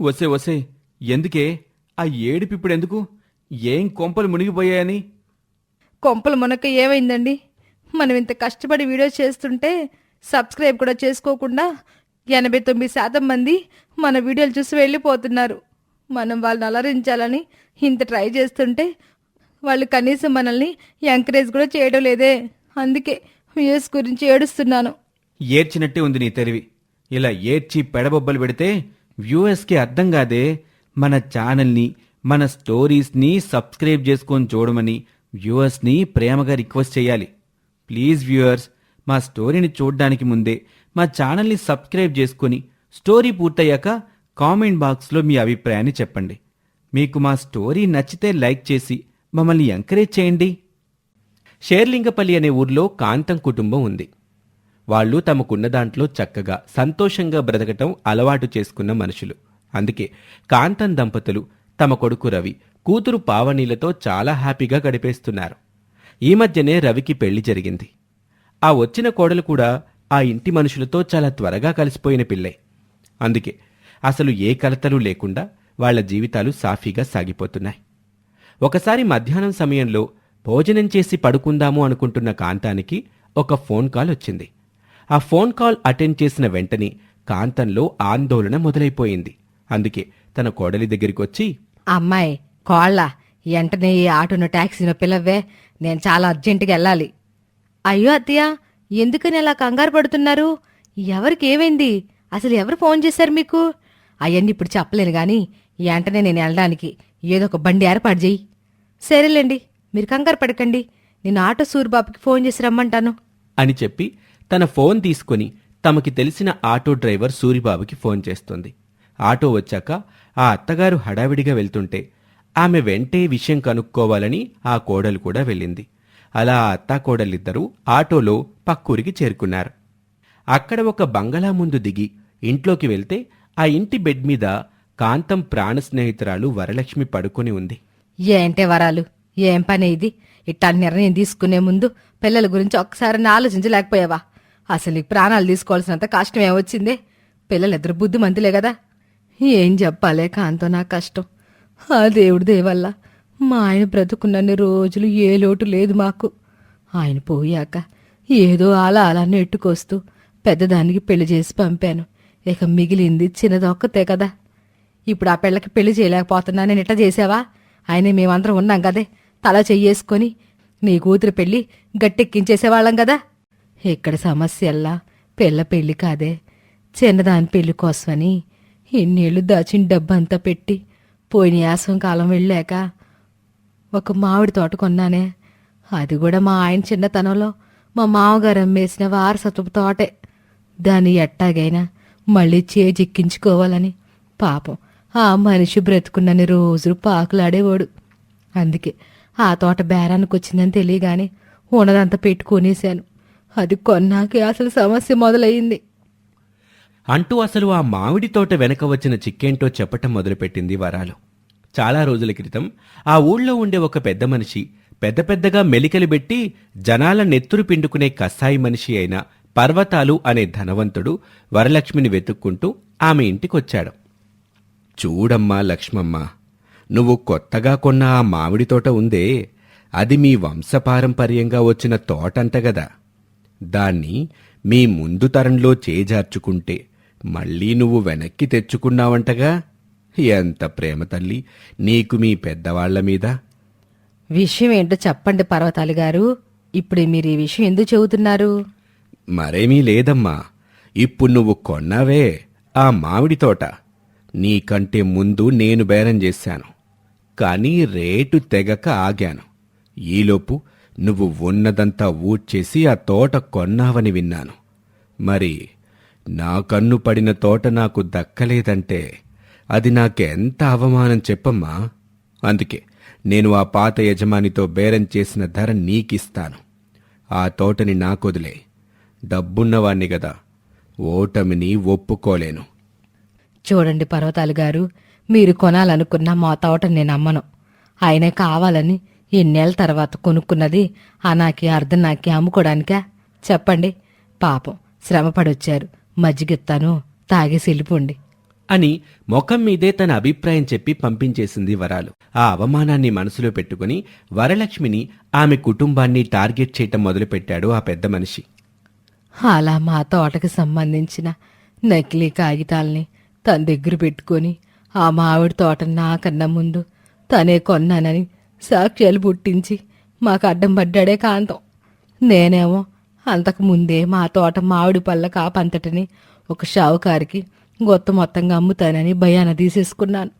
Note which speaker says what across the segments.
Speaker 1: వసే వసే ఎందుకే? ఆ ఏడుపిప్పుడు ఎందుకు? ఏం కొంపలు మునిగిపోయాయని?
Speaker 2: కొంపలు మునక ఏమైందండి? మనం ఇంత కష్టపడి వీడియో చేస్తుంటే సబ్స్క్రైబ్ కూడా చేసుకోకుండా ఎనభై తొమ్మిది శాతం మంది మన వీడియోలు చూసి వెళ్ళిపోతున్నారు. మనం వాళ్ళని అలరించాలని ఇంత ట్రై చేస్తుంటే వాళ్ళు కనీసం మనల్ని ఎంకరేజ్ కూడా చేయడం లేదే. అందుకే వ్యూస్ గురించి ఏడుస్తున్నాను.
Speaker 1: ఏడ్చినట్టే ఉంది నీ తెలివి. ఇలా ఏడ్చి పెడబొబ్బలు పెడితే వ్యూఎస్కి అర్థం కాదే మన ఛానల్ని మన స్టోరీస్ని సబ్స్క్రైబ్ చేసుకొని చూడమని వ్యూవర్స్ని ప్రేమగా రిక్వెస్ట్ చేయాలి. ప్లీజ్ వ్యూవర్స్ మా స్టోరీని చూడడానికి ముందే మా ఛానల్ని సబ్స్క్రైబ్ చేసుకొని స్టోరీ పూర్తయ్యాక కామెంట్ బాక్స్లో మీ అభిప్రాయాన్ని చెప్పండి. మీకు మా స్టోరీ నచ్చితే లైక్ చేసి మమ్మల్ని ఎంకరేజ్ చేయండి. షేర్లింగపల్లి అనే ఊర్లో కాంతం కుటుంబం ఉంది. వాళ్ళు తమకున్న దాంట్లో చక్కగా సంతోషంగా బ్రతకటం అలవాటు చేసుకున్న మనుషులు. అందుకే కాంతం దంపతులు తమ కొడుకు రవి కూతురు పావనీలతో చాలా హ్యాపీగా గడిపేస్తున్నారు. ఈ మధ్యనే రవికి పెళ్ళి జరిగింది. ఆ వచ్చిన కోడలు కూడా ఆ ఇంటి మనుషులతో చాలా త్వరగా కలిసిపోయిన పిల్లే. అందుకే అసలు ఏ కలతలు లేకుండా వాళ్ళ జీవితాలు సాఫీగా సాగిపోతున్నాయి. ఒకసారి మధ్యాహ్నం సమయంలో భోజనం చేసి పడుకుందాము అనుకుంటున్న కాంతానికి ఒక ఫోన్ కాల్ వచ్చింది. ఆ ఫోన్ కాల్ అటెండ్ చేసిన వెంటనే కాంతంలో ఆందోళన మొదలైపోయింది. అందుకే తన కోడలి దగ్గరికి వచ్చి
Speaker 2: అమ్మాయి కోళ్ళ వెంటనే ఈ ఆటోను ట్యాక్సీలో పిలవ్వే నేను చాలా అర్జెంటుగా వెళ్ళాలి. అయ్యో అత్తయ్య ఎందుకని అలా కంగారు పడుతున్నారు? ఎవరికి ఏమైంది? అసలు ఎవరు ఫోన్ చేశారు మీకు? అవన్నీ ఇప్పుడు చెప్పలేను గాని వెంటనే నేను వెళ్ళడానికి ఏదో ఒక బండి ఏర్పాటు చెయ్యి సరేలేండి మీరు కంగారు పడకండి నేను ఆటో సూరిబాబుకి ఫోన్ చేసి రమ్మంటాను.
Speaker 1: అని చెప్పి తన ఫోన్ తీసుకుని తమకి తెలిసిన ఆటో డ్రైవర్ సూరిబాబుకి ఫోన్ చేస్తుంది. ఆటో వచ్చాక ఆ అత్తగారు హడావిడిగా వెళ్తుంటే ఆమె వెంటే విషయం కనుక్కోవాలని ఆ కోడలు కూడా వెళ్ళింది. అలా ఆ అత్తా కోడలిద్దరూ ఆటోలో పక్కూరికి చేరుకున్నారు. అక్కడ ఒక బంగళా ముందు దిగి ఇంట్లోకి వెళ్తే ఆ ఇంటి బెడ్ మీద కాంతం ప్రాణ స్నేహితురాలు వరలక్ష్మి పడుకొని ఉంది.
Speaker 2: ఏంటే వరాలు? ఏం పని ఇది? ఇట్టా నిర్ణయం తీసుకునే ముందు పిల్లల గురించి ఒకసారి ఆలోచించలేకపోయావా? అసలు ఈ ప్రాణాలు తీసుకోవాల్సినంత కష్టం ఏమొచ్చిందే? పిల్లలిద్దరు బుద్ధిమంతులే కదా. ఏం చెప్పాలే కాంతో నా కష్టం. ఆ దేవుడి దేవల్ల మా ఆయన బ్రతుకున్నన్ని రోజులు ఏ లోటు లేదు మాకు. ఆయన పోయాక ఏదో అలా అలా నెట్టుకొస్తూ పెద్దదానికి పెళ్ళి చేసి పంపాను. ఇక మిగిలింది చిన్నదొక్కతే కదా. ఇప్పుడు ఆ పిల్లకి పెళ్ళి చేయలేకపోతున్నానని ఇట్లా చేసావా? ఆయన మేమందరం ఉన్నాం కదే. తల చెయ్యేసుకొని నీ కూతురు పెళ్ళి గట్టెక్కించేసేవాళ్ళం కదా. ఇక్కడ సమస్యల్లా? పిల్ల పెళ్ళి కాదే. చిన్నదాని పెళ్ళి కోసమని ఇన్నేళ్ళు దాచిన డబ్బంతా పెట్టి పోయిన యాసం కాలం వెళ్ళాక ఒక మామిడి తోట కొన్నానే. అది కూడా మా ఆయన చిన్నతనంలో మా మామగారు అమ్మేసిన వారసత్వపు తోటే. దాన్ని ఎట్టాగైనా మళ్ళీ చేజిక్కించుకోవాలని. పాపం ఆ మనిషి బ్రతుకున్నని రోజులు పాకులాడేవాడు. అందుకే ఆ తోట బేరానికి వచ్చిందని తెలియగానే ఉన్నదంతా పెట్టుకొనేశాను. అది కొన్నాకే అసలు సమస్య మొదలయ్యింది.
Speaker 1: అంటూ అసలు ఆ మామిడి తోట వెనక వచ్చిన చిక్కేంటో చెప్పటం మొదలుపెట్టింది వరాలు. చాలా రోజుల క్రితం ఆ ఊళ్ళో ఉండే ఒక పెద్ద మనిషి పెద్ద పెద్దగా మెలికలు పెట్టి జనాల నెత్తురు పిండుకునే కసాయి మనిషి అయిన పర్వతాలు అనే ధనవంతుడు వరలక్ష్మిని వెతుక్కుంటూ ఆమె ఇంటికొచ్చాడు. చూడమ్మా లక్ష్మమ్మ నువ్వు కొత్తగా కొన్న ఆ మామిడి తోట ఉందే. అది మీ వంశపారంపర్యంగా వచ్చిన తోటంట గదా. దాన్ని మీ ముందు తరంలో చేజార్చుకుంటే మళ్ళీ నువ్వు వెనక్కి తెచ్చుకున్నావంటగా? ఎంత ప్రేమ తల్లి నీకు మీ పెద్దవాళ్ళ మీద?
Speaker 2: విషయం ఏంటో చెప్పండి పర్వతాలు గారు. ఇప్పుడు మీరు ఈ విషయం ఎందుకు చెబుతున్నారు?
Speaker 1: మరేమీ లేదమ్మా. ఇప్పుడు నువ్వు కొన్నావే ఆ మామిడి తోట. నీకంటే ముందు నేను బేరం చేశాను. కానీ రేటు తెగక ఆగాను. ఈలోపు నువ్వు ఉన్నదంతా ఊడ్చేసి ఆ తోట కొన్నావని విన్నాను. మరి నా కన్ను పడిన తోట నాకు దక్కలేదంటే అది నాకెంత అవమానం చెప్పమ్మా? అందుకే నేను ఆ పాత యజమానితో బేరం చేసిన ధర నీకిస్తాను. ఆ తోటని నాకొదిలే. డబ్బున్నవాణ్ణి గదా. ఓటమిని ఒప్పుకోలేను.
Speaker 2: చూడండి పర్వతాలు గారు మీరు కొనాలనుకున్న మా తోట నేను అమ్మను ఆయనే కావాలని ఎన్నేళ్ళ తర్వాత కొనుక్కున్నది ఆ నాకి అర్ధం నాకి అమ్ముకోడానికా? చెప్పండి. పాపం. శ్రమపడొచ్చారు. మజ్జిగిస్తాను తాగేసి వెళ్ళిపోండి.
Speaker 1: అని ముఖం మీదే తన అభిప్రాయం చెప్పి పంపించేసింది వరాలు. ఆ అవమానాన్ని మనసులో పెట్టుకుని వరలక్ష్మిని ఆమె కుటుంబాన్ని టార్గెట్ చేయటం మొదలుపెట్టాడు ఆ పెద్ద మనిషి.
Speaker 2: అలా మా తోటకి సంబంధించిన నకిలీ కాగితాల్ని తన దగ్గర పెట్టుకొని ఆ మామిడి తోట నాకన్నా ముందు తనే కొన్నానని సాక్ష్యాలు పుట్టించి మాకు అడ్డం పడ్డాడే కాంతం. నేనేమో అంతకు ముందే మా తోట మామిడి పళ్ళ కాపంతటిని ఒక షావుకారికి గొత్త మొత్తంగా అమ్ముతానని భయాన తీసేసుకున్నాను.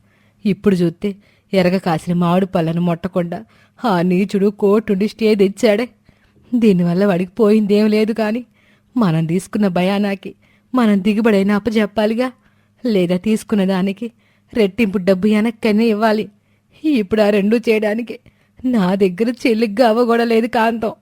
Speaker 2: ఇప్పుడు చూస్తే ఎరగ కాసిన మామిడి పళ్ళను మొట్టకుండా ఆ నీచుడు కోర్టుండి స్టే తెచ్చాడే. దీనివల్ల వాడికి పోయిందేం లేదు కానీ మనం తీసుకున్న భయానాకి మనం దిగుబడైన అప్పచెప్పాలిగా లేదా తీసుకున్న దానికి రెట్టింపు డబ్బు వెనక్కనే ఇవ్వాలి. ఇప్పుడు ఆ రెండూ చేయడానికి నా దగ్గర చెల్లిగ్గా అవ్వ లేదు కాంతం.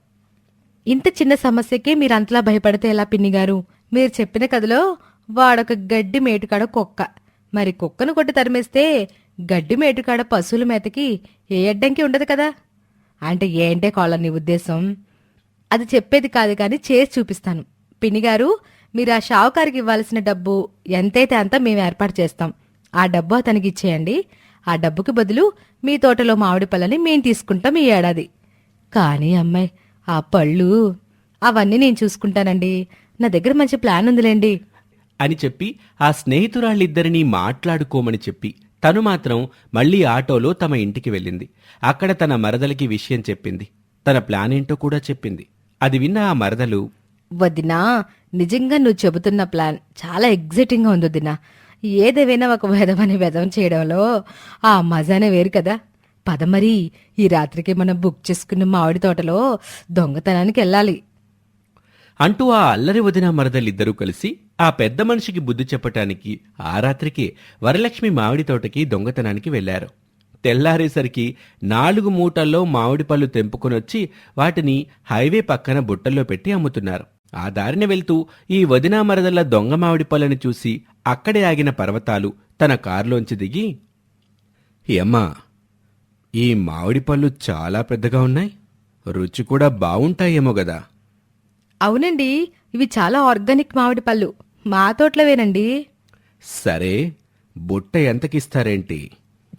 Speaker 2: ఇంత చిన్న సమస్యకే మీరు అంతలా భయపడితే ఎలా పిన్నిగారు మీరు చెప్పిన కథలో వాడొక గడ్డి మేటుకాడ కుక్క. మరి కుక్కను కొట్టి తరిమేస్తే గడ్డి మేటుకాడ పశువుల మేతకి ఏ అడ్డంకి ఉండదు కదా? అంటే ఏంటే కాలం నీ ఉద్దేశం? అది చెప్పేది కాదు కానీ చేసి చూపిస్తాను. పిన్ని గారు మీరు ఆ షావుకారికి ఇవ్వాల్సిన డబ్బు ఎంతైతే అంత మేము ఏర్పాటు చేస్తాం. ఆ డబ్బు అతనికి ఇచ్చేయండి. ఆ డబ్బుకి బదులు మీ తోటలో మామిడి పళ్ళని మేము తీసుకుంటాం ఈ ఏడాది. కానీ అమ్మాయి ఆ పళ్ళు అవన్నీ నేను చూసుకుంటానండి. నా దగ్గర మంచి ప్లాన్ ఉందిలేండి.
Speaker 1: అని చెప్పి ఆ స్నేహితురాళ్ళిద్దరినీ మాట్లాడుకోమని చెప్పి తను మాత్రం మళ్ళీ ఆటోలో తమ ఇంటికి వెళ్ళింది. అక్కడ తన మరదలికి విషయం చెప్పింది. తన ప్లాన్ ఏంటో కూడా చెప్పింది. అది విన్న ఆ మరదలు
Speaker 2: వదినా నిజంగా నువ్వు చెబుతున్న ప్లాన్ చాలా ఎగ్జైటింగ్గా ఉంది వదినా. ఏదేవైనా ఒక వెధవని వెధవం చేయడంలో ఆ మజానే వేరు కదా. పద మరి ఈ రాత్రికి మనం బుక్ చేసుకున్న మామిడి తోటలో దొంగతనానికి వెళ్ళాలి.
Speaker 1: అంటూ ఆ అల్లరి వదిన మరదలిద్దరూ కలిసి ఆ పెద్ద మనిషికి బుద్ధి చెప్పటానికి ఆ రాత్రికి వరలక్ష్మి మామిడి తోటకి దొంగతనానికి వెళ్ళారు తెల్లారేసరికి నాలుగు మూటల్లో మామిడి పళ్ళు తెంపుకొనొచ్చి వాటిని హైవే పక్కన బుట్టల్లో పెట్టి అమ్ముతున్నారు. ఆ దారిన వెళ్తూ ఈ వదినా మరదల దొంగ మామిడి పళ్ళని చూసి అక్కడే ఆగిన పర్వతాలు తన కారులోంచి దిగి ఏమ్మా ఈ మామిడి పళ్ళు చాలా పెద్దగా ఉన్నాయి. రుచి కూడా బావుంటాయేమో గదా.
Speaker 2: అవునండి ఇవి చాలా ఆర్గానిక్ మామిడి పళ్ళు. మా తోటలోవేనండి.
Speaker 1: సరే బుట్ట ఎంతకిస్తారేంటి?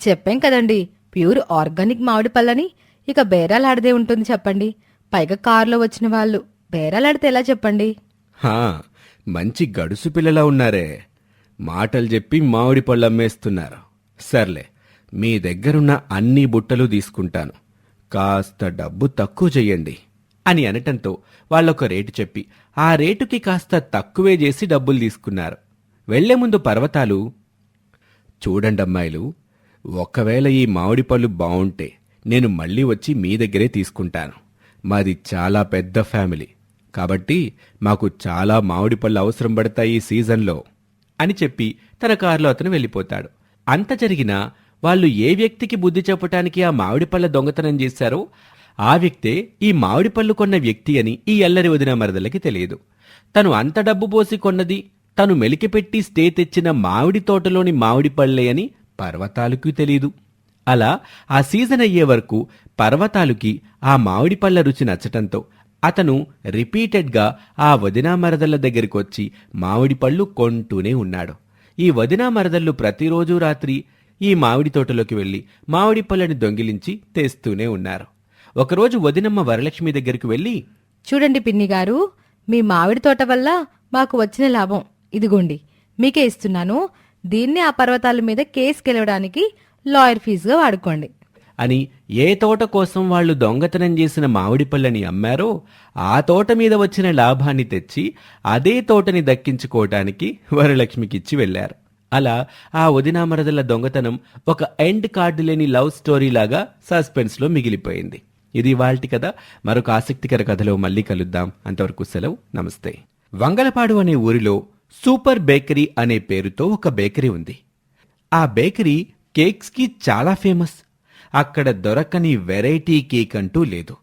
Speaker 2: చెప్పాం కదండి ప్యూర్ ఆర్గానిక్ మామిడి పళ్ళని. ఇక బేరాలాడదే ఉంటుంది చెప్పండి. పైగా కారులో వచ్చిన వాళ్ళు. బేరాలాడితే ఎలా చెప్పండి?
Speaker 1: హా మంచి గడుసు పిల్లలా ఉన్నారే. మాటలు చెప్పి మామిడి పళ్ళు అమ్మేస్తున్నారు. సర్లే మీ దగ్గరున్న అన్ని బుట్టలు తీసుకుంటాను. కాస్త డబ్బు తక్కువ చెయ్యండి అని అనటంతో వాళ్ళొక రేటు చెప్పి ఆ రేటుకి కాస్త తక్కువే చేసి డబ్బులు తీసుకున్నారు. వెళ్ళే ముందు పర్వతాలు చూడండమ్మాయిలు ఒకవేళ ఈ మామిడి పళ్ళు బావుంటే నేను మళ్ళీ వచ్చి మీ దగ్గరే తీసుకుంటాను. మాది చాలా పెద్ద ఫ్యామిలీ. కాబట్టి మాకు చాలా మామిడి పళ్ళు అవసరం పడతాయి ఈ సీజన్లో అని చెప్పి తన కారులో అతను వెళ్ళిపోతాడు. అంత జరిగినా వాళ్ళు ఏ వ్యక్తికి బుద్ధి చెప్పటానికి ఆ మామిడి పళ్ళ దొంగతనం చేశారో ఆ వ్యక్తే ఈ మామిడి పళ్ళు కొన్న వ్యక్తి అని ఈ అల్లరి వదిన మరదలకి తెలియదు. తను అంత డబ్బు పోసి కొన్నది తను మెలికిపెట్టి స్టే తెచ్చిన మామిడి తోటలోని మామిడి పళ్ళే అని పర్వతాలకు తెలీదు. అలా ఆ సీజన్ అయ్యే వరకు పర్వతాలుకి ఆ మామిడి పళ్ళ రుచి నచ్చటంతో అతను రిపీటెడ్గా ఆ వదినా మరదళ్ళ దగ్గరికి వచ్చి మామిడి పళ్ళు కొంటూనే ఉన్నాడు. ఈ వదినా మరదళ్ళు ప్రతిరోజు రాత్రి ఈ మామిడి తోటలోకి వెళ్ళి మామిడి పళ్ళని దొంగిలించి తెస్తూనే ఉన్నారు. ఒకరోజు వదినమ్మ వరలక్ష్మి దగ్గరికి వెళ్ళి
Speaker 2: చూడండి పిన్ని గారు మీ మామిడి తోట వల్ల మాకు వచ్చిన లాభం. ఇదిగోండి మీకే ఇస్తున్నాను. దీన్ని ఆ పర్వతాల మీద కేసు గెలవడానికి లాయర్ ఫీజుగా వాడుకోండి.
Speaker 1: అని ఏ తోట కోసం వాళ్ళు దొంగతనం చేసిన మామిడి పళ్ళని అమ్మారో ఆ తోట మీద వచ్చిన లాభాన్ని తెచ్చి అదే తోటని దక్కించుకోవటానికి వరలక్ష్మికిచ్చి వెళ్ళారు అలా ఆ వదినామరదల దొంగతనం ఒక ఎండ్ కార్డు లేని లవ్ స్టోరీ లాగా మిగిలిపోయింది. ఇది వాల్టి కథ. మరొక ఆసక్తికర కథలో మళ్ళీ కలుద్దాం. అంతవరకు సెలవు. నమస్తే. వంగలపాడు అనే ఊరిలో సూపర్ బేకరీ అనే పేరుతో ఒక బేకరీ ఉంది. ఆ బేకరీ కేక్స్కి చాలా ఫేమస్. అక్కడ దొరకని వెరైటీ కేక్ అంటూ లేదు.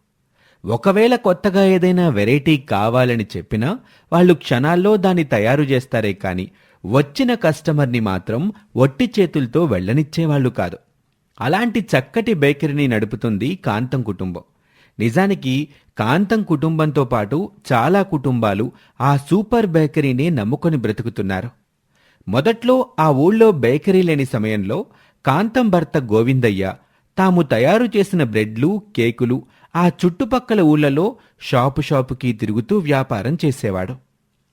Speaker 1: ఒకవేళ కొత్తగా ఏదైనా వెరైటీ కావాలని చెప్పినా వాళ్ళు క్షణాల్లో దాన్ని తయారు చేస్తారే కాని వచ్చిన కస్టమర్ని మాత్రం ఒట్టి చేతులతో వెళ్ళనిచ్చేవాళ్ళు కాదు. అలాంటి చక్కటి బేకరీని నడుపుతుంది కాంతం కుటుంబం. నిజానికి కాంతం కుటుంబంతో పాటు చాలా కుటుంబాలు ఆ సూపర్ బేకరీనే నమ్ముకొని బ్రతుకుతున్నారు. మొదట్లో ఆ ఊళ్ళో బేకరీ లేని సమయంలో కాంతం భర్త గోవిందయ్య తాము తయారు చేసిన బ్రెడ్లు కేకులు ఆ చుట్టుపక్కల ఊళ్ళలో షాపు షాపుకి తిరుగుతూ వ్యాపారం చేసేవాడు.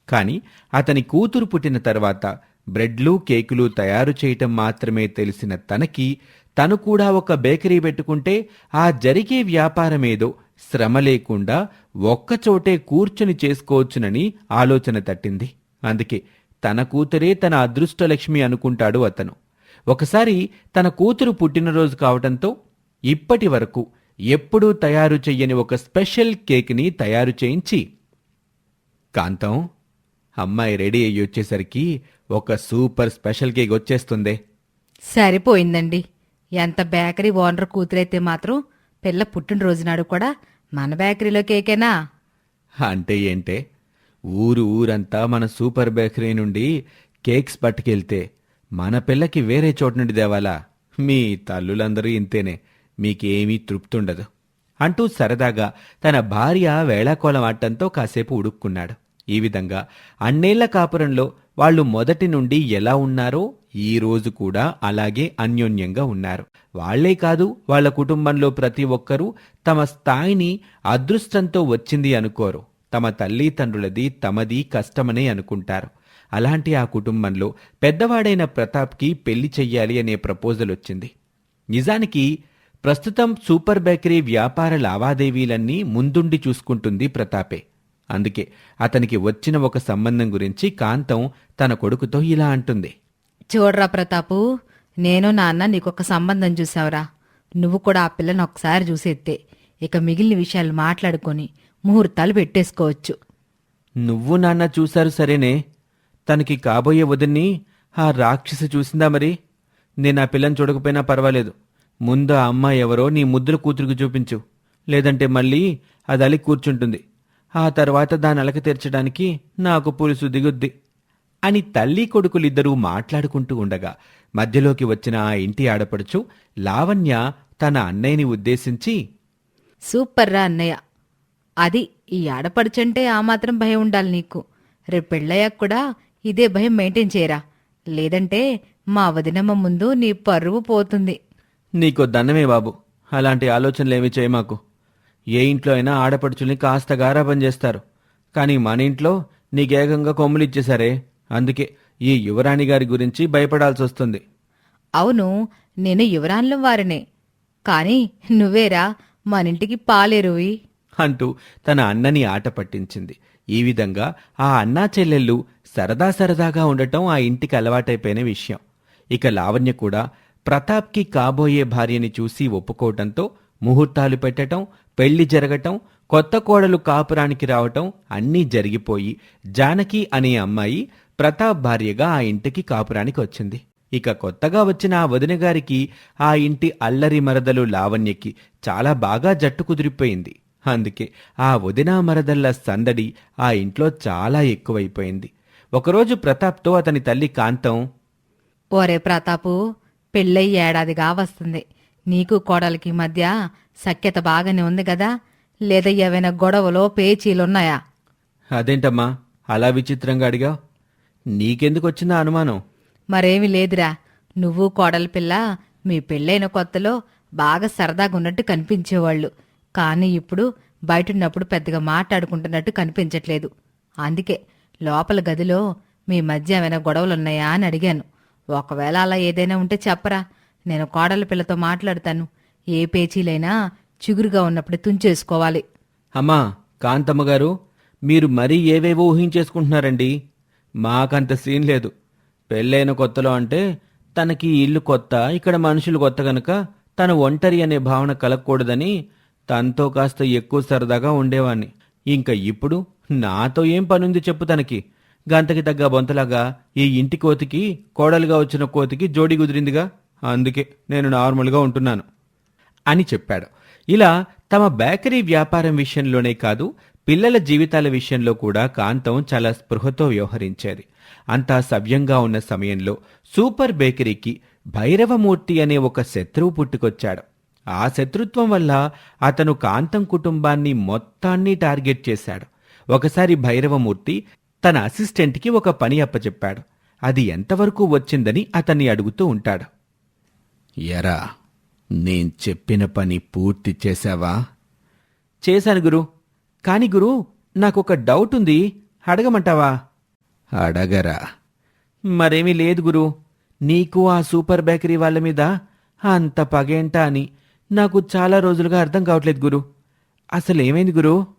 Speaker 1: కాని అతని కూతురు పుట్టిన తర్వాత బ్రెడ్లు కేకులు తయారు చేయటం మాత్రమే తెలిసిన తనకి తను కూడా ఒక బేకరీ పెట్టుకుంటే ఆ జరిగే వ్యాపారమేదో శ్రమ లేకుండా ఒక్కచోటే కూర్చుని చేసుకోవచ్చునని ఆలోచన తట్టింది. అందుకే తన కూతురే తన అదృష్టలక్ష్మి అనుకుంటాడు అతను. ఒకసారి తన కూతురు పుట్టినరోజు కావటంతో ఇప్పటి వరకు ఎప్పుడూ తయారు చెయ్యని ఒక స్పెషల్ కేక్ని తయారు చేయించి కాంతం అమ్మాయి రెడీ అయ్యి వచ్చేసరికి ఒక సూపర్ స్పెషల్ కేక్ వచ్చేస్తుంది.
Speaker 2: సరిపోయిందండి. ఎంత బేకరీ ఓనర్ కూతురైతే మాత్రం పిల్ల పుట్టినరోజు నాడు కూడా మన బేకరీలో కేకేనా?
Speaker 1: అంటే ఏంటే? ఊరు ఊరంతా మన సూపర్ బేకరీ నుండి కేక్స్ పట్టుకెళ్తే మన పిల్లకి వేరే చోటు నుండి దేవాలా? మీ తల్లులందరూ ఇంతేనే మీకేమీ తృప్తుండదు. అంటూ సరదాగా తన భార్య వేళాకోలం ఆడటంతో కాసేపు ఉడుక్కున్నాడు. ఈ విధంగా అన్నేళ్ళ కాపురంలో వాళ్ళు మొదటి నుండి ఎలా ఉన్నారో ఈ రోజు కూడా అలాగే అన్యోన్యంగా ఉన్నారు. వాళ్ళే కాదు వాళ్ళ కుటుంబంలో ప్రతి ఒక్కరూ తమ స్థాయిని అదృష్టంతో వచ్చింది అనుకోరు. తమ తల్లి తండ్రులది తమది కష్టమనే అనుకుంటారు. అలాంటి ఆ కుటుంబంలో పెద్దవాడైన ప్రతాప్కి పెళ్ళి చెయ్యాలి అనే ప్రపోజల్ వచ్చింది. నిజానికి ప్రస్తుతం సూపర్ బేకరీ వ్యాపార లావాదేవీలన్నీ ముందుండి చూసుకుంటుంది ప్రతాపే. అందుకే అతనికి వచ్చిన ఒక సంబంధం గురించి కాంతం తన కొడుకుతో ఇలా అంటుంది.
Speaker 2: చూడరా ప్రతాపు నేను నాన్న నీకొక సంబంధం చూసావురా. నువ్వు కూడా ఆ పిల్లని ఒకసారి చూసేస్తే ఇక మిగిలిన విషయాలు మాట్లాడుకొని ముహూర్తాలు పెట్టేసుకోవచ్చు.
Speaker 1: నువ్వు నాన్న చూశారు సరేనే. తనకి కాబోయే వదిన్ని ఆ రాక్షసి చూసిందా మరి? నేను ఆ పిల్లని చూడకపోయినా పర్వాలేదు. ముందు ఆ అమ్మాయి ఎవరో నీ ముద్దుల కూతురికి చూపించు. లేదంటే మళ్ళీ అది అలిగి కూర్చుంటుంది. ఆ తర్వాత దాని అలక తీర్చడానికి నాకు పులుసు దిగుద్ది అని తల్లి కొడుకులిద్దరూ మాట్లాడుకుంటూ ఉండగా మధ్యలోకి వచ్చిన ఆ ఇంటి ఆడపడుచు లావణ్య తన అన్నయ్యని ఉద్దేశించి
Speaker 2: సూపర్ రా అన్నయ్య. అది ఈ ఆడపడుచంటే ఆ మాత్రం భయం ఉండాలి నీకు. రేపు పెళ్ళయ్యాక కూడా ఇదే భయం మెయింటైన్ చేయరా? లేదంటే మా వదినమ్మ ముందు నీ పరువు పోతుంది.
Speaker 1: నీకో దండమే బాబు. అలాంటి ఆలోచనలేమీ చేయమాకు. ఏ ఇంట్లో అయినా ఆడపడుచుల్ని కాస్త గారాబం చేస్తారు. కానీ మన ఇంట్లో నీకేకంగా కొమ్ములిచ్చేశారే. అందుకే ఈ యువరాణి గారి గురించి భయపడాల్సి వస్తుంది
Speaker 2: అవును నేను యువరాన్లం వారినే. కాని నువ్వేరా మనింటికి పాలేరువి?
Speaker 1: అంటూ తన అన్నని ఆట పట్టించింది. ఈ విధంగా ఆ అన్నా చెల్లెళ్ళు సరదా సరదాగా ఉండటం ఆ ఇంటికి అలవాటైపోయిన విషయం. ఇక లావణ్య కూడా ప్రతాప్కి కాబోయే భార్యని చూసి ఒప్పుకోవటంతో ముహూర్తాలు పెట్టటం పెళ్ళి జరగటం కొత్త కోడలు కాపురానికి రావటం అన్నీ జరిగిపోయి జానకి అనే అమ్మాయి ప్రతాప్ భార్యగా ఆ ఇంటికి కాపురానికి వచ్చింది. ఇక కొత్తగా వచ్చిన ఆ వదిన గారికి ఆ ఇంటి అల్లరి మరదలు లావణ్యకి చాలా బాగా జట్టు కుదిరిపోయింది. అందుకే ఆ వదినా మరదళ్ళ సందడి ఆ ఇంట్లో చాలా ఎక్కువైపోయింది. ఒకరోజు ప్రతాప్తో అతని తల్లి కాంతం
Speaker 2: ఓరే ప్రతాపు పెళ్ళయి ఏడాదిగా వస్తుంది. నీకు కోడలికి మధ్య సఖ్యత బాగానే ఉంది కదా లేదా ఏవైనా గొడవలో పేచీలున్నాయా?
Speaker 1: అదేంటమ్మా? అలా విచిత్రంగా అడిగా నీకెందుకు వచ్చిందా అనుమానం?
Speaker 2: మరేమీ లేదురా. నువ్వు కోడలి పిల్ల మీ పెళ్ళైన కొత్తలో బాగా సరదాగా ఉన్నట్టు కనిపించేవాళ్ళు. కానీ ఇప్పుడు బయటున్నప్పుడు పెద్దగా మాట్లాడుకుంటున్నట్టు కనిపించట్లేదు. అందుకే లోపల గదిలో మీ మధ్య ఏమైనా గొడవలున్నాయా అని అడిగాను. ఒకవేళ అలా ఏదైనా ఉంటే చెప్పరా. నేను కోడల పిల్లతో మాట్లాడతాను. ఏ పేచీలైనా చిగురుగా ఉన్నప్పుడు తుంచేసుకోవాలి.
Speaker 1: అమ్మా కాంతమ్మ గారు మీరు మరీ ఏవేవో ఊహించేసుకుంటున్నారండి. మాకంత సీన్ లేదు. పెళ్ళైన కొత్తలో అంటే తనకి ఇల్లు కొత్త ఇక్కడ మనుషులు కొత్త గనక తను ఒంటరి అనే భావన కలగకూడదని తనతో కాస్త ఎక్కువ సరదాగా ఉండేవాణ్ణి. ఇంకా ఇప్పుడు నాతో ఏం పనుంది చెప్పు తనకి. గంతకి తగ్గ బొంతలాగా ఈ ఇంటి కోతికి కోడలుగా వచ్చిన కోతికి జోడి కుదిరిందిగా. అందుకే నేను నార్మల్గా ఉంటున్నాను. అని చెప్పాడు. ఇలా తమ బేకరీ వ్యాపారం విషయంలోనే కాదు పిల్లల జీవితాల విషయంలో కూడా కాంతం చాలా స్పృహతో వ్యవహరించేది. అంతా సవ్యంగా ఉన్న సమయంలో సూపర్ బేకరీకి భైరవమూర్తి అనే ఒక శత్రువు పుట్టుకొచ్చాడు. ఆ శత్రుత్వం వల్ల అతను కాంతం కుటుంబాన్ని మొత్తాన్ని టార్గెట్ చేశాడు. ఒకసారి భైరవమూర్తి తన అసిస్టెంట్కి ఒక పని అప్పచెప్పాడు. అది ఎంతవరకు వచ్చిందని అతన్ని అడుగుతూ ఉంటాడు. ఎరా నేను చెప్పిన పని పూర్తి చేశావా? చేశాను గురు. కాని గురు నాకొక డౌట్ ఉంది. అడగమంటావా? అడగరా. మరేమీ లేదు గురు. నీకు ఆ సూపర్ బేకరీ వాళ్ళ మీద అంత పగేంటా అని నాకు చాలా రోజులుగా అర్థం కావట్లేదు గురు. అసలు ఏమైంది గురు?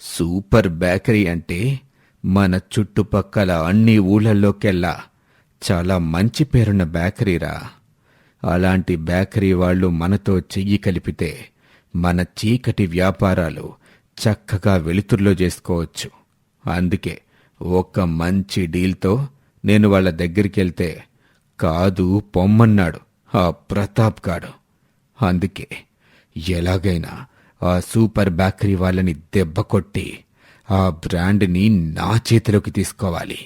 Speaker 1: సూపర్ బేకరీ అంటే మన చుట్టుపక్కల అన్ని ఊళ్ళల్లోకెల్లా చాలా మంచి పేరున్న బేకరీరా. అలాంటి బేకరీ వాళ్ళు మనతో చెయ్యి కలిపితే మన చీకటి వ్యాపారాలు చక్కగా వెలుతుర్లో చేసుకోవచ్చు. అందుకే ఒక మంచి డీల్తో నేను వాళ్ళ దగ్గరికి వెళ్తే కాదు పొమ్మన్నాడు ఆ ప్రతాప్ గాడు. అందుకే ఎలాగైనా ఆ సూపర్ బేకరీ వాళ్ళని దెబ్బ కొట్టి ఆ బ్రాండ్ని నా చేతిలోకి తీసుకోవాలి.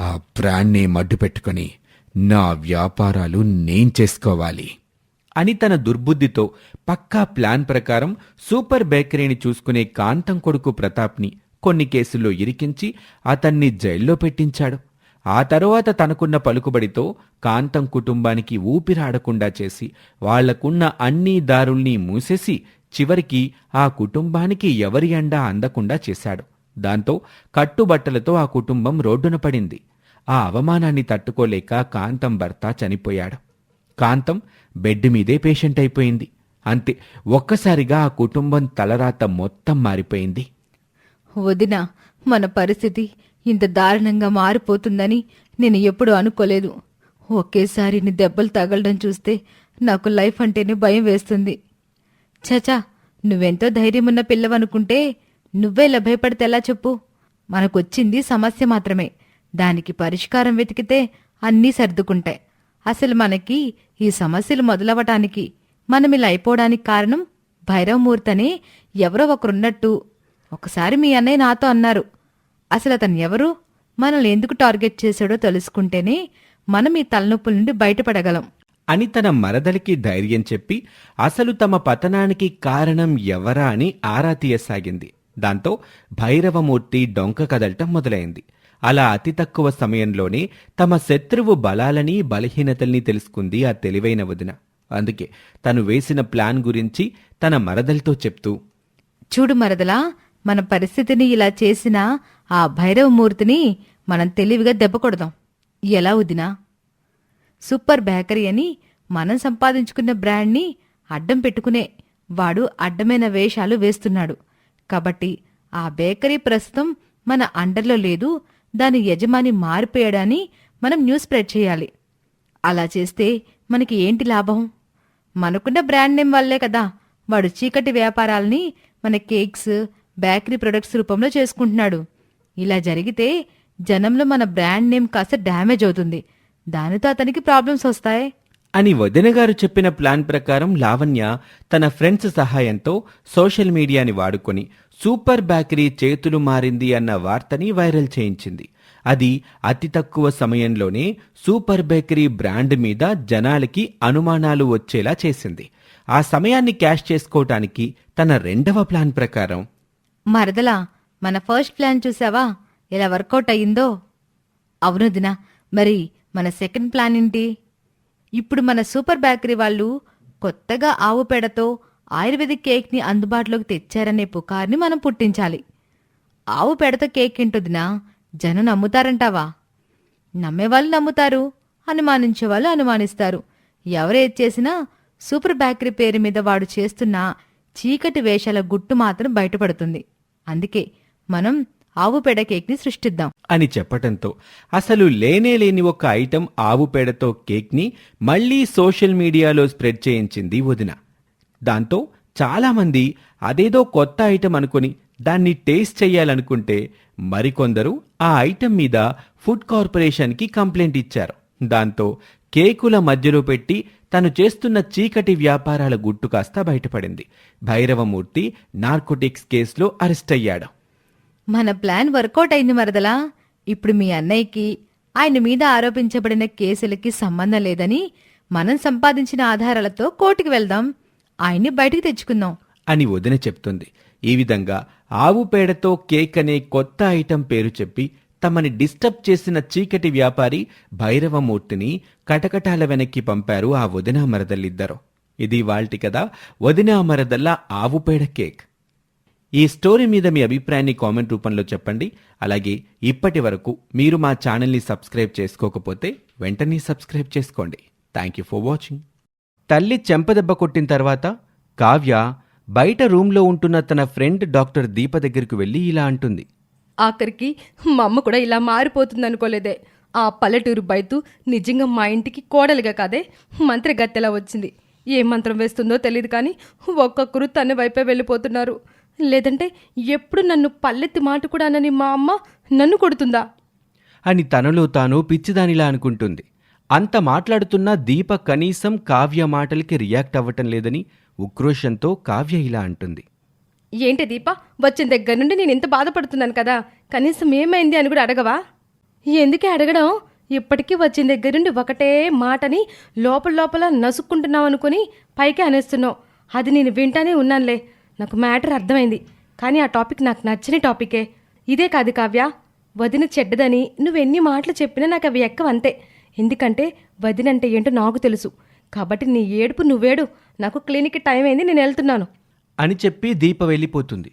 Speaker 1: ఆ బ్రాండ్ని మడ్డు పెట్టుకొని నా వ్యాపారాలు నేను చేసుకోవాలి. అని తన దుర్బుద్ధితో పక్కా ప్లాన్ ప్రకారం సూపర్ బేకరీని చూసుకునే కాంతం కొడుకు ప్రతాప్ని కొన్ని కేసుల్లో ఇరికించి అతన్ని జైల్లో పెట్టించాడు. ఆ తరువాత తనకున్న పలుకుబడితో కాంతం కుటుంబానికి ఊపిరాడకుండా చేసి వాళ్ళకున్న అన్ని దారుల్ని మూసేసి చివరికి ఆ కుటుంబానికి ఎవరి ఎండా అందకుండా చేశాడు. దాంతో కట్టుబట్టలతో ఆ కుటుంబం రోడ్డున పడింది. ఆ అవమానాన్ని తట్టుకోలేక కాంతం భర్త చనిపోయాడు. కాంతం బెడ్ మీదే పేషెంట్ అయిపోయింది. అంతే ఒక్కసారిగా ఆ కుటుంబం తలరాత మొత్తం మారిపోయింది.
Speaker 2: వదిన మన పరిస్థితి ఇంత దారుణంగా మారిపోతుందని నేను ఎప్పుడూ అనుకోలేదు. ఒకేసారి నీ దెబ్బలు తగలడం చూస్తే నాకు లైఫ్ అంటేనే భయం వేస్తుంది. చచా నువ్వెంతో ధైర్యమున్న పిల్లవనుకుంటే నువ్వే ఇలా ఎలా చెప్పు? మనకొచ్చింది సమస్య మాత్రమే. దానికి పరిష్కారం వెతికితే అన్నీ సర్దుకుంటాయి. అసలు మనకి ఈ సమస్యలు మొదలవటానికి మనం ఇలా అయిపోవడానికి కారణం భైరవమూర్తనే ఎవరో ఒకరున్నట్టు. ఒకసారి మీ అన్నయ్య నాతో అన్నారు అసలు అతను ఎవరు? మనల్ని ఎందుకు టార్గెట్ చేశాడో తెలుసుకుంటేనే మనం ఈ తలనొప్పుల నుండి బయటపడగలం.
Speaker 1: అని తన మరదలికి ధైర్యం చెప్పి అసలు తమ పతనానికి కారణం ఎవరా అని ఆరా తీయసాగింది. దాంతో భైరవమూర్తి డొంక కదలటం మొదలైంది. అలా అతి తక్కువ సమయంలోనే తమ శత్రువు బలాలని బలహీనతల్ని తెలుసుకుంది ఆ తెలివైన వదిన. అందుకే తను వేసిన ప్లాన్ గురించి తన మరదలతో చెప్తూ
Speaker 2: చూడు మరదలా మన పరిస్థితిని ఇలా చేసిన ఆ భైరవమూర్తిని మనం తెలివిగా దెబ్బ కొడదాం ఎలా వదినా? సూపర్ బేకరీ అని మనం సంపాదించుకున్న బ్రాండ్ని అడ్డం పెట్టుకునే వాడు అడ్డమైన వేషాలు వేస్తున్నాడు. కాబట్టి ఆ బేకరీ ప్రస్తుతం మన అండర్లో లేదు దాని యజమాని మారిపోయాడని మనం న్యూస్ స్ప్రెడ్ చేయాలి. అలా చేస్తే మనకి ఏంటి లాభం? మనకున్న బ్రాండ్ నేమ్ వల్లే కదా వాడు చీకటి వ్యాపారాల్ని మన కేక్స్ బేకరీ ప్రొడక్ట్స్ రూపంలో చేసుకుంటున్నాడు. ఇలా జరిగితే జనంలో మన బ్రాండ్ నేమ్ కాస్త డ్యామేజ్ అవుతుంది. దానితో అతనికి ప్రాబ్లమ్స్ వస్తాయి?
Speaker 1: అని వదిన గారు చెప్పిన ప్లాన్ ప్రకారం లావణ్య తన ఫ్రెండ్స్ సహాయంతో సోషల్ మీడియాని వాడుకొని సూపర్ బేకరీ చేతులు మారింది అన్న వార్తని వైరల్ చేయించింది. అది అతి తక్కువ సమయంలోనే సూపర్ బేకరీ బ్రాండ్ మీద జనాలకి అనుమానాలు వచ్చేలా చేసింది. ఆ సమయాన్ని క్యాష్ చేసుకోవటానికి తన రెండవ ప్లాన్ ప్రకారం.
Speaker 2: మరదలా మన ఫస్ట్ ప్లాన్ చూసావా? ఎలా వర్కౌట్ అయ్యిందో? అవును దినా మరి మన సెకండ్ ప్లాన్ ఏంటి? ఇప్పుడు మన సూపర్ బేకరీ వాళ్ళు కొత్తగా ఆవు పేడతో ఆయుర్వేదిక్ కేక్ని అందుబాటులోకి తెచ్చారనే పుకార్ని మనం పుట్టించాలి. ఆవు పేడతో కేక్ ఏంటొదినా జనం నమ్ముతారంటావా? నమ్మేవాళ్ళు నమ్ముతారు అనుమానించే వాళ్ళు అనుమానిస్తారు ఎవరేది చేసినా సూపర్ బేకరీ పేరు మీద వాడు చేస్తున్న చీకటి వేషాల గుట్టు మాత్రం బయటపడుతుంది. అందుకే మనం ఆవు పేడ కేక్ని సృష్టిద్దాం.
Speaker 1: అని చెప్పటంతో అసలు లేనే లేని ఒక ఐటెం ఆవు పేడతో కేక్ని మళ్ళీ సోషల్ మీడియాలో స్ప్రెడ్ చేయించింది వదిన. దాంతో చాలామంది అదేదో కొత్త ఐటెం అనుకుని దాన్ని టేస్ట్ చెయ్యాలనుకుంటే మరికొందరు ఆ ఐటెం మీద ఫుడ్ కార్పొరేషన్కి కంప్లైంట్ ఇచ్చారు. దాంతో కేకుల మధ్యలో పెట్టి తను చేస్తున్న చీకటి వ్యాపారాల గుట్టు కాస్త బయటపడింది. భైరవమూర్తి నార్కోటిక్స్ కేసులో అరెస్ట్ అయ్యాడు.
Speaker 2: మన ప్లాన్ వర్కౌట్ అయింది మరదలా. ఇప్పుడు మీ అన్నయ్యకి ఆయన మీద ఆరోపించబడిన కేసులకి సంబంధం లేదని మనం సంపాదించిన ఆధారాలతో కోర్టుకి వెళ్దాం. ఆయన్ని బయటికి తెచ్చుకుందాం.
Speaker 1: అని వదిన చెప్తుంది. ఈ విధంగా ఆవు పేడతో కేక్ అనే కొత్త ఐటెం పేరు చెప్పి తమని డిస్టర్బ్ చేసిన చీకటి వ్యాపారి భైరవమూర్తిని కటకటాల వెనక్కి పంపారు ఆ వదిన మరదలిద్దరు ఇది వాల్టి కదా వదిన మరదల్లా ఆవు పేడ కేక్. ఈ స్టోరీ మీద మీ అభిప్రాయాన్ని కామెంట్ రూపంలో చెప్పండి. అలాగే ఇప్పటి వరకు మీరు మా ఛానల్ని సబ్స్క్రైబ్ చేసుకోకపోతే వెంటనే సబ్స్క్రైబ్ చేసుకోండి. థ్యాంక్ యూ ఫర్ వాచింగ్ తల్లి చెంపదెబ్బ కొట్టిన తర్వాత కావ్య బయట రూమ్లో ఉంటున్న తన ఫ్రెండ్ డాక్టర్ దీప దగ్గరికి వెళ్ళి ఇలా అంటుంది.
Speaker 3: ఆఖరికి మా అమ్మ కూడా ఇలా మారిపోతుంది అనుకోలేదే ఆ పల్లెటూరు బయతు నిజంగా మా ఇంటికి కోడలిగా కాదే. మంత్రగత్తెలా వచ్చింది. ఏ మంత్రం వేస్తుందో తెలియదు కానీ ఒక్కొక్కరు తన వైపే వెళ్ళిపోతున్నారు. లేదంటే ఎప్పుడు నన్ను పల్లెత్తి మాట కూడా అనని మా అమ్మ నన్ను కొడుతుందా?
Speaker 1: అని తనలో తాను పిచ్చిదానిలా అనుకుంటుంది. అంత మాట్లాడుతున్నా దీప కనీసం కావ్య మాటలకి రియాక్ట్ అవ్వటం లేదని ఉక్రోషంతో కావ్య ఇలా అంటుంది.
Speaker 3: ఏంటి దీప? వచ్చిన దగ్గర నుండి నేను ఇంత బాధపడుతున్నాను కదా. కనీసం ఏమైంది అని కూడా అడగవా? ఎందుకే అడగడం? ఇప్పటికీ వచ్చిన దగ్గర నుండి ఒకటే మాటని లోపల లోపల నసుక్కుంటున్నావు అనుకుని పైకి అనేస్తున్నావు. అది నేను వింటానే ఉన్నానులే. నాకు మ్యాటర్ అర్థమైంది. కానీ ఆ టాపిక్ నాకు నచ్చని టాపికే. ఇదే కాదు కావ్య వదిన చెడ్డదని నువ్వెన్ని మాటలు చెప్పినా నాకు అవి ఎక్కవంతే. ఎందుకంటే వదినంటే ఏంటో నాకు తెలుసు. కాబట్టి నీ ఏడుపు నువ్వేడు. నాకు క్లినిక్కి టైం అయింది నేను వెళ్తున్నాను.
Speaker 1: అని చెప్పి దీప వెళ్ళిపోతుంది.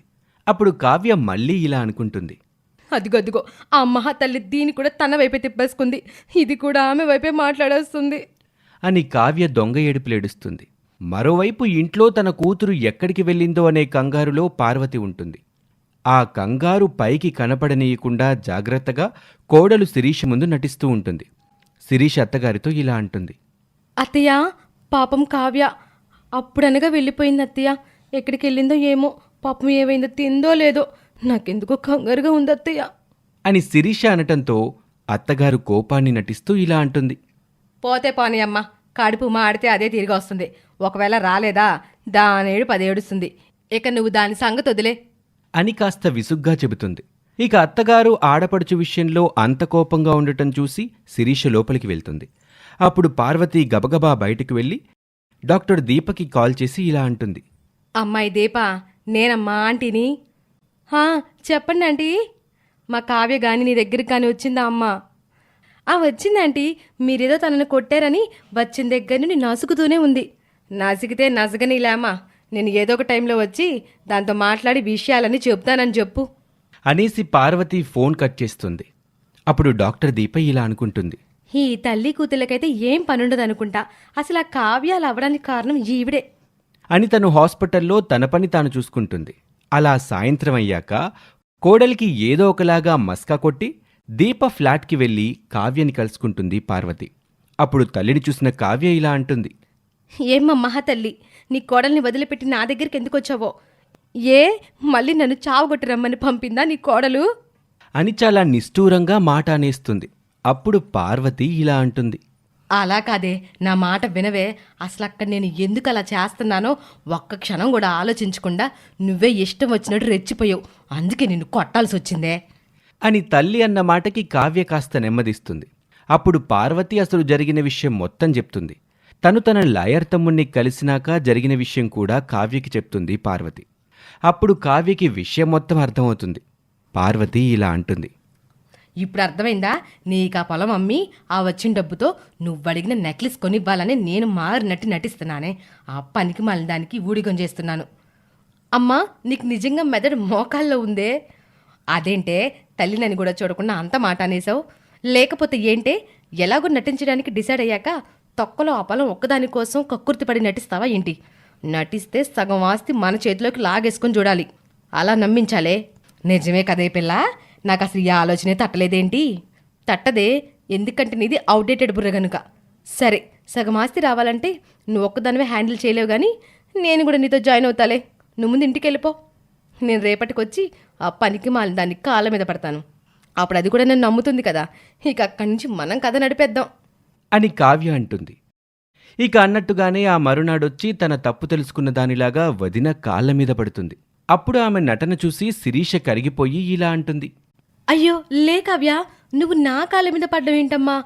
Speaker 1: అప్పుడు కావ్య మళ్ళీ ఇలా అనుకుంటుంది.
Speaker 3: అదిగో అదిగో ఆ మహాతల్లి దీన్ని కూడా తన వైపే తిప్పేసుకుంది. ఇది కూడా ఆమె వైపే మాట్లాడేస్తుంది.
Speaker 1: అని కావ్య దొంగ ఏడుపులేడుస్తుంది. మరోవైపు ఇంట్లో తన కూతురు ఎక్కడికి వెళ్ళిందో అనే కంగారులో పార్వతి ఉంటుంది. ఆ కంగారు పైకి కనపడనీయకుండా జాగ్రత్తగా కోడలు శిరీష్ ముందు నటిస్తూ ఉంటుంది. శిరీష్ అత్తగారితో ఇలా అంటుంది.
Speaker 3: అత్తయ్య పాపం కావ్య అప్పుడనగా వెళ్ళిపోయింది అత్తయ్య. ఎక్కడికి వెళ్ళిందో ఏమో పాపం ఏమైందో తిందో లేదో నాకెందుకో కంగారుగా ఉంది అత్తయ్య.
Speaker 1: అని శిరీష అనటంతో అత్తగారు కోపాన్ని నటిస్తూ ఇలా అంటుంది.
Speaker 3: పోతే పోనీ అమ్మ కడుపు మాడితే అదే తిరిగి వస్తుంది ఒకవేళ రాలేదా? దానేడు పదేడుస్తుంది. ఇక నువ్వు దాని సంగతి వదిలే.
Speaker 1: అని కాస్త విసుగ్గా చెబుతుంది. ఇక అత్తగారు ఆడపడుచు విషయంలో అంత కోపంగా ఉండటం చూసి శిరీష లోపలికి వెళ్తుంది. అప్పుడు పార్వతి గబగబా బయటికి వెళ్ళి డాక్టర్ దీపకి కాల్ చేసి ఇలా అంటుంది.
Speaker 3: అమ్మాయి దీపా నేనమ్మా ఆంటీని. హా, చెప్పండి ఆంటీ. మా కావ్య గాని నీ దగ్గరికి కానీ వచ్చిందా అమ్మా? ఆ వచ్చింది ఆంటీ మీరేదో తనని కొట్టారని వచ్చిన దగ్గర నుండి నసుకుతూనే ఉంది. నసిగితే నసగనిలేమా నేను ఏదో ఒక టైంలో వచ్చి దాంతో మాట్లాడి విషయాలని చెప్తానని చెప్పు.
Speaker 1: అనేసి పార్వతి ఫోన్ కట్ చేస్తుంది. అప్పుడు డాక్టర్ దీప ఇలా అనుకుంటుంది.
Speaker 3: ఈ తల్లి కూతుళ్ళకైతే ఏం పనుండదు అనుకుంటా అసలు ఆ కావ్యాలు అవ్వడానికి కారణం ఈవిడే.
Speaker 1: అని తను హాస్పిటల్లో తన పని తాను చూసుకుంటుంది. అలా సాయంత్రం అయ్యాక కోడలికి ఏదో ఒకలాగా మస్కా కొట్టి దీప ఫ్లాట్కి వెళ్ళి కావ్యని కలుసుకుంటుంది పార్వతి. అప్పుడు తల్లిని చూసిన కావ్య ఇలా అంటుంది.
Speaker 3: ఏమ్మా తల్లి నీ కోడల్ని వదిలిపెట్టి నా దగ్గరికి ఎందుకు వచ్చావో ఏ మళ్ళీ నన్ను చావుగొట్టి రమ్మని పంపిందా నీ కోడలు?
Speaker 1: అని చాలా నిష్ఠూరంగా మాట అనేస్తుంది. అప్పుడు పార్వతి ఇలా అంటుంది.
Speaker 3: అలా కాదే నా మాట వినవే. అసలు అక్కడ నేను ఎందుకు అలా చేస్తున్నానో ఒక్క క్షణం కూడా ఆలోచించకుండా నువ్వే ఇష్టం వచ్చినట్టు రెచ్చిపోయావు. అందుకే నిన్ను కొట్టాల్సి వచ్చిందే
Speaker 1: అని తల్లి అన్న మాటకి కావ్య కాస్త నెమ్మదిస్తుంది. అప్పుడు పార్వతి అసలు జరిగిన విషయం మొత్తం చెప్తుంది. తను తన లాయర్ తమ్ముణ్ణి కలిసినాక జరిగిన విషయం కూడా కావ్యకి చెప్తుంది పార్వతి. అప్పుడు కావ్యకి విషయం మొత్తం అర్థమవుతుంది. పార్వతి ఇలా అంటుంది.
Speaker 3: ఇప్పుడు అర్థమైందా? నీకు ఆ పొలం అమ్మి ఆ వచ్చిన డబ్బుతో నువ్వు అడిగిన నెక్లెస్ కొనివ్వాలని నేను మారినట్టు నటిస్తున్నానే. ఆ పనికి మళ్ళీ దానికి ఊడిగం చేస్తున్నాను. అమ్మా నీకు నిజంగా మెదడు మోకాల్లో ఉందే? అదేంటే తల్లినని కూడా చూడకుండా అంత మాట అనేసావు లేకపోతే ఏంటే? ఎలాగో నటించడానికి డిసైడ్ అయ్యాక తొక్కలో అపలం ఒక్కదానికోసం ఒక్కదాని కోసం కక్కుర్తిపడి నటిస్తావా ఏంటి? నటిస్తే సగం ఆస్తి మన చేతిలోకి లాగేసుకొని చూడాలి. అలా నమ్మించాలే. నిజమే కదే పిల్ల. నాకు అసలు ఈ ఆలోచనే తట్టలేదేంటి? తట్టదే ఎందుకంటే నీది అవుట్డేటెడ్ బుర్ర గనుక. సరే సగం ఆస్తి రావాలంటే నువ్వు ఒక్కదానివే హ్యాండిల్ చేయలేవు కానీ నేను కూడా నీతో జాయిన్ అవుతాలే. నువ్వు ముందు ఇంటికి వెళ్ళిపో నేను రేపటికి వచ్చి ఆ పనికి మాలిన దాన్ని కాళ్ళ మీద పడతాను. అప్పుడు అది కూడా నన్ను నమ్ముతుంది కదా. ఇక అక్కడి నుంచి మనం కథ నడిపేద్దాం.
Speaker 1: అని కావ్య అంటుంది. ఇక అన్నట్టుగానే ఆ మరునాడొచ్చి తన తప్పు తెలుసుకున్న దానిలాగా వదిన కాళ్ళ మీద పడుతుంది. అప్పుడు ఆమె నటన చూసి శిరీష కరిగిపోయి ఇలా అంటుంది.
Speaker 3: అయ్యో లే కావ్య నువ్వు నా కాళ్ళ మీద పడ్డం ఏంటమ్మా?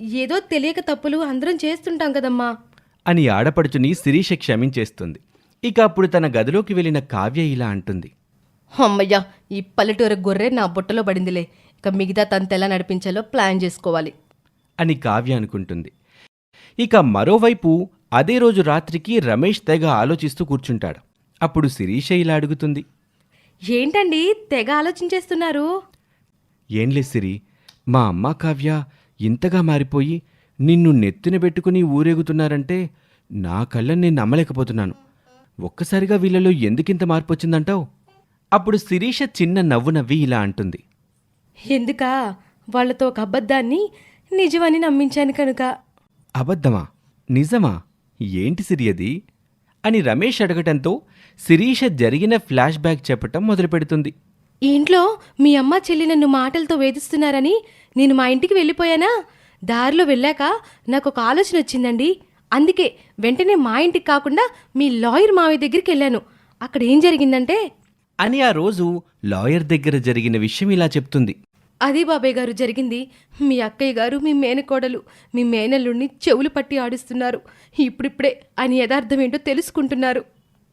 Speaker 3: ఏదో తెలియక తప్పులు అందరం చేస్తుంటాం కదమ్మా.
Speaker 1: అని ఆడపడుచుని శిరీష క్షమించేస్తుంది. ఇక అప్పుడు తన గదిలోకి వెళ్ళిన కావ్య ఇలా అంటుంది.
Speaker 3: అమ్మయ్యా ఈ పల్లెటూరు గొర్రె నా బుట్టలో పడిందిలే. ఇక మిగతా తంత ఎలా నడిపించాలో ప్లాన్ చేసుకోవాలి.
Speaker 1: అని కావ్య అనుకుంటుంది. ఇక మరోవైపు అదే రోజు రాత్రికి రమేష్ తెగ ఆలోచిస్తూ కూర్చుంటాడు. అప్పుడు శిరీష ఇలా అడుగుతుంది.
Speaker 3: ఏంటండి తెగ ఆలోచించేస్తున్నారు?
Speaker 1: ఏంలే సిరి మా అమ్మ కావ్య ఇంతగా మారిపోయి నిన్ను నెత్తిన పెట్టుకుని ఊరేగుతున్నారంటే నా కళ్ళని నేను నమ్మలేకపోతున్నాను. ఒక్కసారిగా వీళ్ళలో ఎందుకింత మార్పు వచ్చిందంటావు అప్పుడు శిరీష చిన్న నవ్వు నవ్వి ఇలా అంటుంది.
Speaker 3: ఎందుకా? వాళ్ళతో ఒక అబద్ధాన్ని నిజమని నమ్మించాను కనుక.
Speaker 1: అబద్ధమా? నిజమా? ఏంటి సిరి అది? అని రమేష్ అడగటంతో శిరీష జరిగిన ఫ్లాష్ బ్యాక్ చెప్పటం మొదలుపెడుతుంది.
Speaker 3: ఈ ఇంట్లో మీ అమ్మ చెల్లి నన్ను మాటలతో వేధిస్తున్నారని నేను మా ఇంటికి వెళ్ళిపోయానా? దారిలో వెళ్ళాక నాకు ఒక ఆలోచన వచ్చిందండి అందుకే వెంటనే మా ఇంటికి కాకుండా మీ లాయర్ మావయ్య దగ్గరికి వెళ్ళాను. అక్కడ ఏం జరిగిందంటే
Speaker 1: అని ఆ రోజు లాయర్ దగ్గర జరిగిన విషయం ఇలా చెప్తుంది.
Speaker 3: అదే బాబాయ్ గారు జరిగింది. మీ అక్కయ్య గారు మీ మేనకోడలు మీ మేనల్లుడిని చెవులు పట్టి ఆడిస్తున్నారు. ఇప్పుడిప్పుడే అని యథార్థం ఏంటో తెలుసుకుంటున్నారు.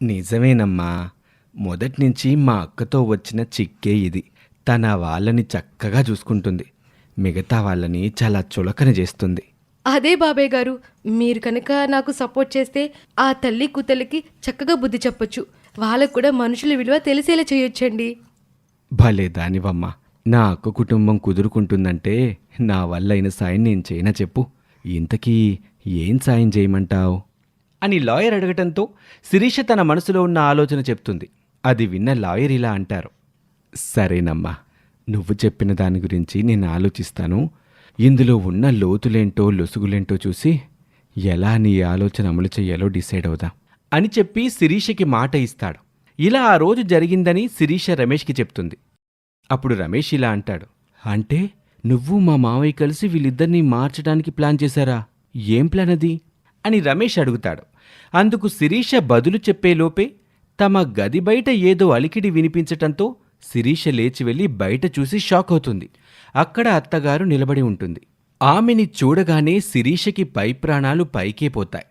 Speaker 1: నిజమేనమ్మా. మొదట్నుంచి మా అక్కతో వచ్చిన చిక్కే ఇది. తన వాళ్ళని చక్కగా చూసుకుంటుంది. మిగతా వాళ్ళని చాలా చులకన చేస్తుంది.
Speaker 3: అదే బాబాయ్ గారు మీరు కనుక నాకు సపోర్ట్ చేస్తే ఆ తల్లి కూతలకి చక్కగా బుద్ధి చెప్పొచ్చు. వాళ్ళకు కూడా మనుషుల విలువ తెలిసేలా చేయొచ్చండి.
Speaker 1: భలే దానివమ్మా. నా అక్క కుటుంబం కుదురుకుంటుందంటే నా వల్ల అయిన సాయం నేను చేయనా చెప్పు. ఇంతకీ ఏం సాయం చేయమంటావు? అని లాయర్ అడగటంతో శిరీష తన మనసులో ఉన్న ఆలోచన చెప్తుంది. అది విన్న లాయర్ ఇలా అంటారు. సరేనమ్మా. నువ్వు చెప్పిన దాని గురించి నేను ఆలోచిస్తాను. ఇందులో ఉన్న లోతులేంటో లొసుగులేంటో చూసి ఎలా నీ ఆలోచన అమలు చేయాలో డిసైడ్ అవుదా అని చెప్పి శిరీషకి మాట ఇస్తాడు. ఇలా ఆ రోజు జరిగిందని శిరీష రమేష్కి చెప్తుంది. అప్పుడు రమేష్ ఇలా అంటాడు. అంటే నువ్వు మా మావయ్య కలిసి వీళ్ళిద్దరినీ మార్చడానికి ప్లాన్ చేశారా? ఏం ప్లాన్ అది? అని రమేష్ అడుగుతాడు. అందుకు శిరీష బదులు చెప్పేలోపే తమ గది బయట ఏదో అలికిడి వినిపించటంతో శిరీష లేచి వెళ్ళి బయట చూసి షాక్ అవుతుంది. అక్కడ అత్తగారు నిలబడి ఉంటుంది. ఆమెని చూడగానే శిరీషకి పై ప్రాణాలు పైకే పోతాయి.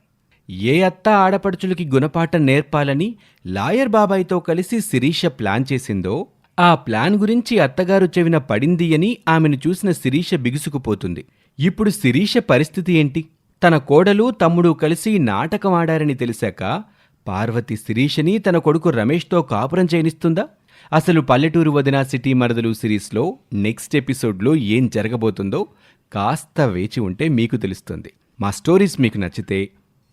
Speaker 1: ఏ అత్త ఆడపడుచులకి గుణపాఠం నేర్పాలని లాయర్ బాబాయ్తో కలిసి శిరీష ప్లాన్ చేసిందో ఆ ప్లాన్ గురించి అత్తగారు చెవిన పడింది అని ఆమెను చూసిన శిరీష బిగుసుకుపోతుంది. ఇప్పుడు శిరీష పరిస్థితి ఏంటి? తన కోడలు తమ్ముడు కలిసి నాటకం ఆడారని తెలిసాక పార్వతి శిరీషని తన కొడుకు రమేష్తో కాపురం చేయనిస్తుందా? అసలు పల్లెటూరు వదిన సిటీ మరదలు సిరీస్లో నెక్స్ట్ ఎపిసోడ్లో ఏం జరగబోతుందో కాస్త వేచి ఉంటే మీకు తెలుస్తుంది. మా స్టోరీస్ మీకు నచ్చితే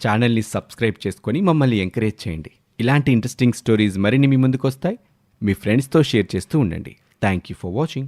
Speaker 1: ఛానల్ని సబ్స్క్రైబ్ చేసుకొని మమ్మల్ని ఎంకరేజ్ చేయండి. ఇలాంటి ఇంట్రెస్టింగ్ స్టోరీస్ మరిన్ని మీ ముందుకు వస్తాయి మీ ఫ్రెండ్స్తో షేర్ చేస్తూ ఉండండి. Thank you for watching.